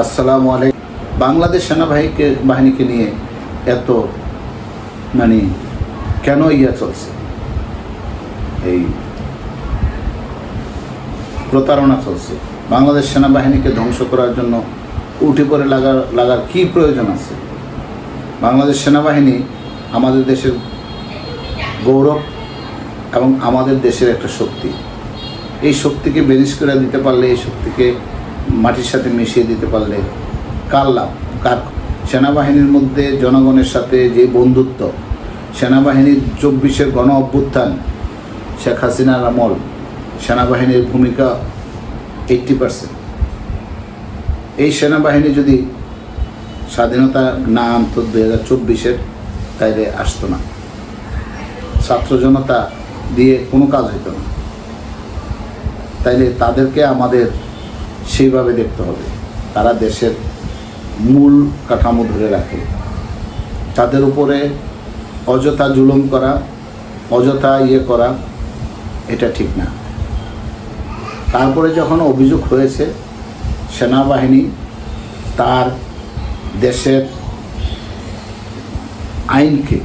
আসসালামু আলাইকুম। বাংলাদেশ সেনাবাহিনীকে বাহিনীকে নিয়ে এত মানে কেন ইয়া চলছে? এই প্রতারণা চলছে। বাংলাদেশ সেনাবাহিনীকে ধ্বংস করার জন্য উঠে পড়ে লাগার লাগার কী প্রয়োজন আছে? বাংলাদেশ সেনাবাহিনী আমাদের দেশের গৌরব এবং আমাদের দেশের একটা শক্তি। এই শক্তিকে বেনিশ করে দিতে পারলে এই শক্তিকে মাটির সাথে মিশিয়ে দিতে পারলে কার লাভ? কার? সেনাবাহিনীর মধ্যে জনগণের সাথে যে বন্ধুত্ব, সেনাবাহিনীর চব্বিশের গণ অভ্যুত্থান, শেখ হাসিনার আমল, সেনাবাহিনীর ভূমিকা এইট্টি পার্সেন্ট এই সেনাবাহিনী যদি স্বাধীনতা না আনত দুই হাজার চব্বিশের, তাইলে আসতো না। ছাত্র জনতা দিয়ে কোনো কাজ হইতো না। তাইলে তাদেরকে আমাদের সেইভাবে দেখতে হবে। তারা দেশের মূল কাঠামো ধরে রাখে। তাদের উপরে অযথা জুলুম করা, অযথা ইয়ে করা, এটা ঠিক না। তারপরে যখন অভিযোগ হয়েছে, সেনাবাহিনী তার দেশের আইনকে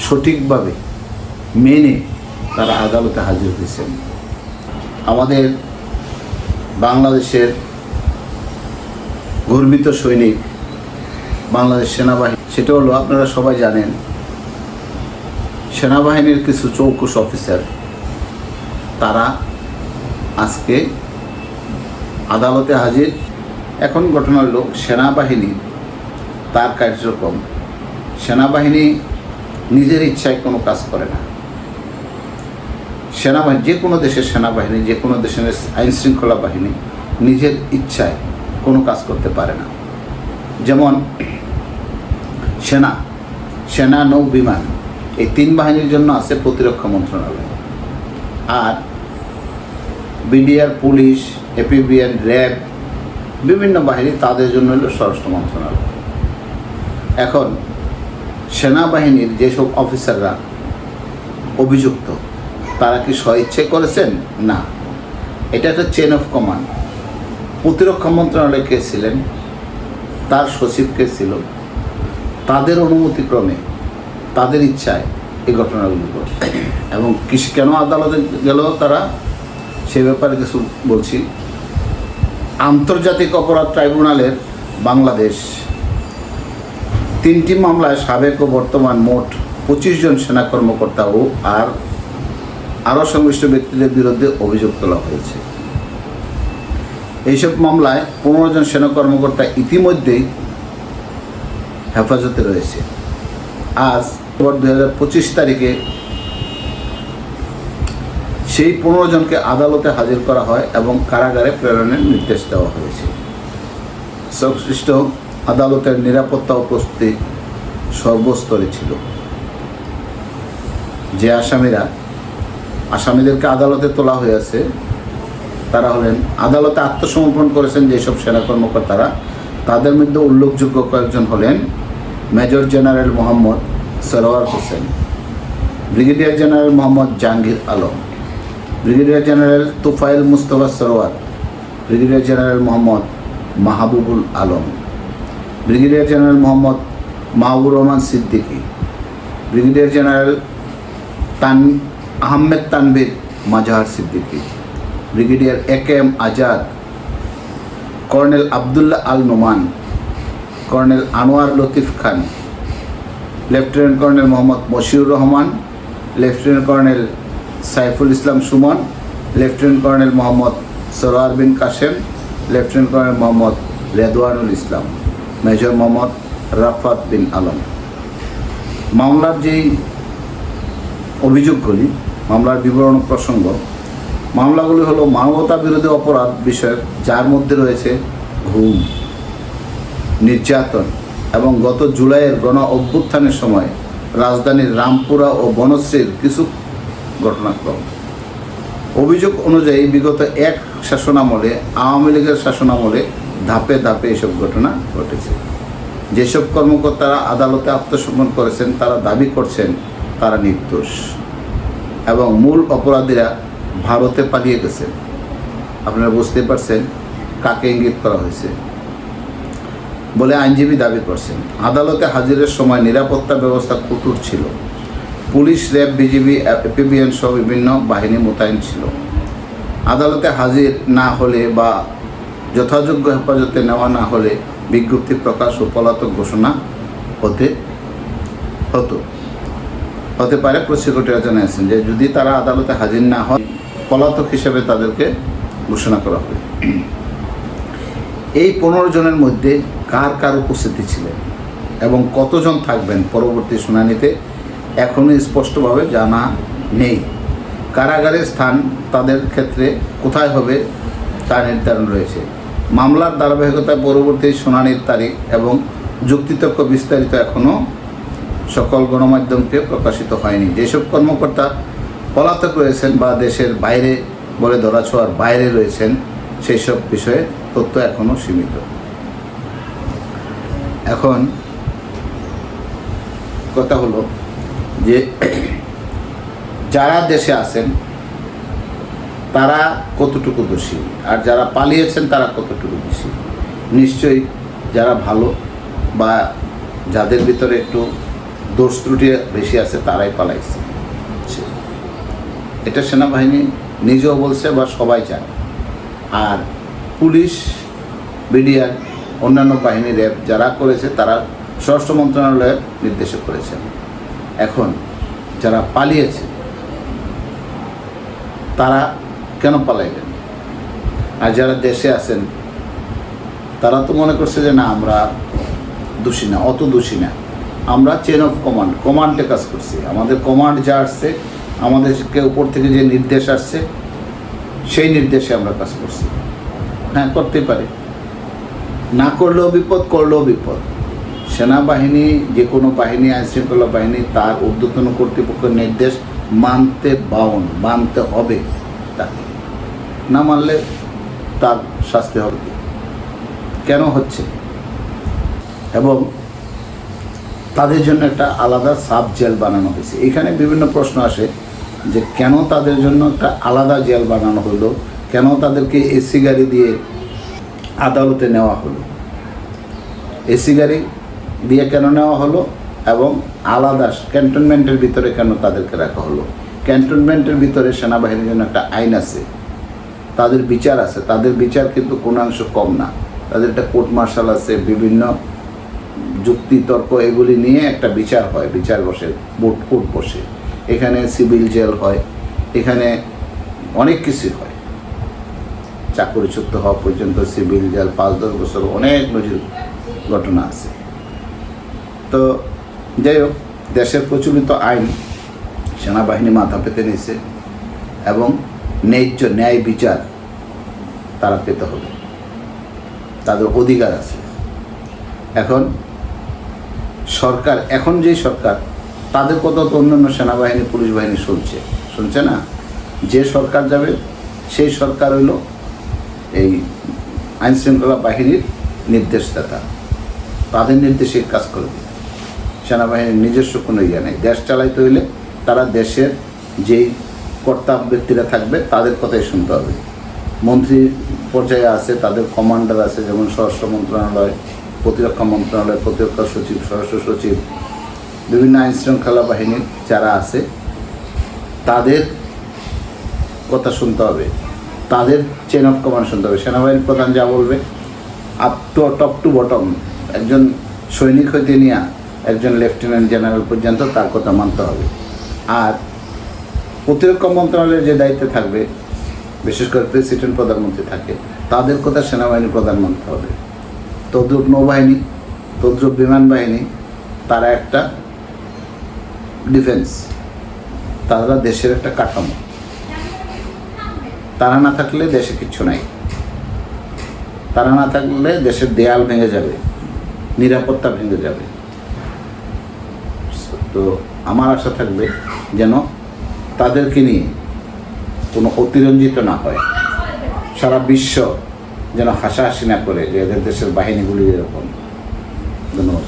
সঠিকভাবে মেনে তারা আদালতে হাজির হয়েছেন। আমাদের বাংলাদেশের গর্বিত সৈনিক, বাংলাদেশ সেনাবাহিনী। সেটা হলো, আপনারা সবাই জানেন, সেনাবাহিনীর কিছু চৌকুশ অফিসার, তারা আজকে আদালতে হাজির। এখন ঘটনা হলো, সেনাবাহিনী, তার কার্যক্রম, সেনাবাহিনী নিজের ইচ্ছায় কোনো কাজ করে না। সেনাবাহিনী, যে কোনো দেশের সেনাবাহিনী, যে কোনো দেশের আইন শৃঙ্খলা বাহিনী নিজের ইচ্ছায় কোনো কাজ করতে পারে না। যেমন সেনা সেনা নৌ বিমান, এই তিন বাহিনীর জন্য আছে প্রতিরক্ষা মন্ত্রণালয়। আর বিডিআর, পুলিশ, এপিবিএন, র্যাব, বিভিন্ন বাহিনী তাদের জন্য হলো স্বরাষ্ট্র মন্ত্রণালয়। এখন সেনাবাহিনীর যেসব অফিসাররা অভিযুক্ত তারা কি স্বইচ্ছে করেছেন? না। এটা একটা চেন অফ কমান্ড প্রতিরক্ষা মন্ত্রণালয় কে ছিলেন? তার সচিব কে ছিল? তাদের অনুমতিক্রমে তাদের ইচ্ছায় এই ঘটনাগুলি ঘটে। এবং কিস- কেন আদালতে গেল তারা? সে ব্যাপারে কিছু বলছি। আন্তর্জাতিক অপরাধ ট্রাইব্যুনালের বাংলাদেশ। তিনটি মামলায় সাবেক ও বর্তমান মোট পঁচিশ জন সেনা কর্মকর্তা ও আর আরও সংশ্লিষ্ট ব্যক্তিদের বিরুদ্ধে অভিযোগ তোলা হয়েছে। এইসব মামলায় পনেরো জন সেনা কর্মকর্তা ইতিমধ্যেই হেফাজতে রয়েছে। আজ দু হাজার পঁচিশ তারিখে সেই পনেরো জনকে আদালতে হাজির করা হয় এবং কারাগারে প্রেরণের নির্দেশ দেওয়া হয়েছে। সংশ্লিষ্ট আদালতের নিরাপত্তা ও প্রস্তুতি সর্বস্তরে ছিল। যে আসামিরা আসামিদেরকে আদালতে তোলা হয়েছে তারা হলেন, আদালতে আত্মসমর্পণ করেছেন যেসব সেনা কর্মকর্তারা, তাদের মধ্যে উল্লেখযোগ্য কয়েকজন হলেন major general Mohammad Sarwar Hossain, brigadier general Mohammad Jahangir Alam, brigadier general Tufail Mustafa Sarwar, brigadier general Mohammad Mahbubul Alam, brigadier general Mohammad Mahbur Rahman Siddiqui, brigadier general তান Ahmed Tanvir Mazhar Siddiqui. Brigadier A K M Azad, colonel Abdullah Al Noman, colonel Anwar Latif Khan, lieutenant colonel Mohammad Moshiur Rahman, lieutenant colonel Saiful Islam Sumon, lieutenant colonel Mohammad Sarwar Bin Kashem lieutenant colonel Mohammad Redwanul Islam, major Mohammad Rafat Bin Alam. মামলার যেই অভিযোগগুলি মামলার বিবরণ প্রসঙ্গ। মামলাগুলি হলো মানবতা বিরোধী অপরাধ বিষয়ক, যার মধ্যে রয়েছে ঘুম, নির্যাতন এবং গত জুলাইয়ের গণ অভ্যুত্থানের সময় রাজধানীর রামপুরা ও বনশ্রীর কিছু ঘটনাক্রম। অভিযোগ অনুযায়ী বিগত এক শাসনামলে, আওয়ামী লীগের শাসনামলে ধাপে ধাপে এসব ঘটনা ঘটেছে। যেসব কর্মকর্তারা আদালতে আত্মসমর্পণ করেছেন, তারা দাবি করছেন, তারা নির্দোষ। এবং মূল অপরাধীরা ভারতে পালিয়ে গেছে। আপনারা বুঝতে পারছেন কাকে ইঙ্গিত করা হয়েছে। বলে আইনজীবী দাবি করছেন, আদালতে হাজিরের সময় নিরাপত্তা ব্যবস্থা কঠোর ছিল। পুলিশ, র্যাব, বিজিবি এপিবিএন সহ বিভিন্ন বাহিনী মোতায়েন ছিল। আদালতে হাজির না হলে বা যথাযোগ্য হেফাজতে নেওয়া না হলে বিজ্ঞপ্তি প্রকাশ ও পলাতক ঘোষণা হতে হতো। হতে পারে প্রসিকিউটর জানিয়েছেন যে যদি তারা আদালতে হাজির না হয়, পলাতক হিসেবে তাদেরকে ঘোষণা করা হবে। এই পনেরো জনের মধ্যে কার কার উপস্থিতি ছিলেন এবং কতজন থাকবেন পরবর্তী শুনানিতে এখনও স্পষ্টভাবে জানা নেই। কারাগারের স্থান তাদের ক্ষেত্রে কোথায় হবে তা নির্ধারণ রয়েছে। মামলার ধারাবাহিকতায় পরবর্তী শুনানির তারিখ এবং যুক্তিতর্ক বিস্তারিত এখনও সকল গণমাধ্যমকে প্রকাশিত হয়নি। যেসব কর্মকর্তা পলাতক রয়েছেন বা দেশের বাইরে বলে ধরাছোঁয়ার বাইরে রয়েছেন সেই সব বিষয়ে তথ্য এখনও সীমিত। এখন কথা হলো যে যারা দেশে আছেন, তারা কতটুকু দোষী? আর যারা পালিয়েছেন, তারা কতটুকু দোষী? নিশ্চয়ই যারা ভালো বা যাদের ভিতরে একটু দোষ ত্রুটি বেশি আছে, তারাই পালাইছে। এটা সেনাবাহিনী নিজেও বলছে বা সবাই জানে। আর পুলিশ, বিডিআর, অন্যান্য বাহিনী র্যাব যারা করেছে, তারা স্বরাষ্ট্র মন্ত্রণালয়ের নির্দেশে করেছেন এখন যারা পালিয়েছে, তারা কেন পালাইলেন আর যারা দেশে আছেন, তারা তো মনে করছে যে না, আমরা দোষী না, অত দোষী না। আমরা চেন অফ কমান্ড কমান্ডে কাজ করছি। আমাদের কমান্ড যা আসছে, আমাদেরকে উপর থেকে যে নির্দেশ আসছে, সেই নির্দেশে আমরা কাজ করছি। হ্যাঁ করতেই পারি। না করলেও বিপদ করলেও বিপদ। সেনাবাহিনী, যে কোনো বাহিনী, আইনশৃঙ্খলা বাহিনী, তার ঊর্ধ্বতন কর্তৃপক্ষের নির্দেশ মানতে বাউন, মানতে হবে তাকে। না মানলে তার শাস্তি হবে কেন হচ্ছে? এবং তাদের জন্য একটা আলাদা সাব জেল বানানো হয়েছে। এখানে বিভিন্ন প্রশ্ন আসে যে কেন তাদের জন্য একটা আলাদা জেল বানানো হলো? কেন তাদেরকে এসি গাড়ি দিয়ে আদালতে নেওয়া হলো? এসি গাড়ি দিয়ে কেন নেওয়া হলো? এবং আলাদা ক্যান্টনমেন্টের ভিতরে কেন তাদেরকে রাখা হলো? ক্যান্টনমেন্টের ভিতরে সেনাবাহিনীর জন্য একটা আইন আছে। তাদের বিচার আছে। তাদের বিচার কিন্তু কোনাংশ কম না। তাদের একটা কোর্ট মার্শাল আছে, বিভিন্ন যুক্তি তর্ক এগুলি নিয়ে একটা বিচার হয়, বিচার বসে বোর্ড কোর্ট বসে। এখানে সিভিল জেল হয়, এখানে অনেক কিছু হয়। চাকরিচ্যুত হওয়া পর্যন্ত সিভিল জেল পাঁচ দশ বছর অনেক নজির ঘটনা আছে। তো যাই হোক, দেশের প্রচলিত আইন সেনাবাহিনী মাথা পেতে নিয়েছে এবং ন্যায্য ন্যায় বিচার তারা পেতে হবে। তাদের অধিকার আছে। এখন সরকার, এখন যেই সরকার, তাদের কথা তো অন্যান্য সেনাবাহিনী, পুলিশ বাহিনী শুনছে। শুনছে না? যে সরকার যাবে, সেই সরকার হইল এই আইন শৃঙ্খলা বাহিনীর নির্দেশদাতা। তাদের নির্দেশে কাজ করবে সেনাবাহিনীর নিজস্ব কোনো ইয়ে নেই। দেশ চালাইতে হইলে তারা দেশের যেই কর্তা ব্যক্তিরা থাকবে, তাদের কথাই শুনতে হবে। মন্ত্রী পর্যায়ে আছে, তাদের কমান্ডার আছে, যেমন স্বরাষ্ট্র মন্ত্রণালয় প্রতিরক্ষা মন্ত্রণালয় প্রতিরক্ষা সচিব, স্বরাষ্ট্র সচিব, বিভিন্ন আইন শৃঙ্খলা বাহিনীর যারা আছে, তাদের কথা শুনতে হবে। তাদের চেন অফ কমান্ড শুনতে হবে। সেনাবাহিনীর প্রধান যা বলবে up to top to bottom একজন সৈনিক হইতে নিয়ে একজন লেফটেন্যান্ট জেনারেল পর্যন্ত তার কথা মানতে হবে। আর প্রতিরক্ষা মন্ত্রণালয়ের যে দায়িত্বে থাকবে, বিশেষ করে প্রেসিডেন্ট প্রধানমন্ত্রী থাকে, তাদের কথা সেনাবাহিনী প্রধান মানতে হবে। তদ্রুপ নৌবাহিনী, তদ্রুপ বিমান বাহিনী, তারা একটা ডিফেন্স তারা দেশের একটা কাঠামো। তারা না থাকলে দেশে কিচ্ছু নাই। তারা না থাকলে দেশের দেয়াল ভেঙে যাবে, নিরাপত্তা ভেঙে যাবে। তো আমার আশা থাকবে যেন তাদেরকে নিয়ে কোনো অতিরঞ্জিত না হয়। সারা বিশ্ব যেন হাসাহাসি না করে যে এদের দেশের বাহিনীগুলি এরকম। ধন্যবাদ।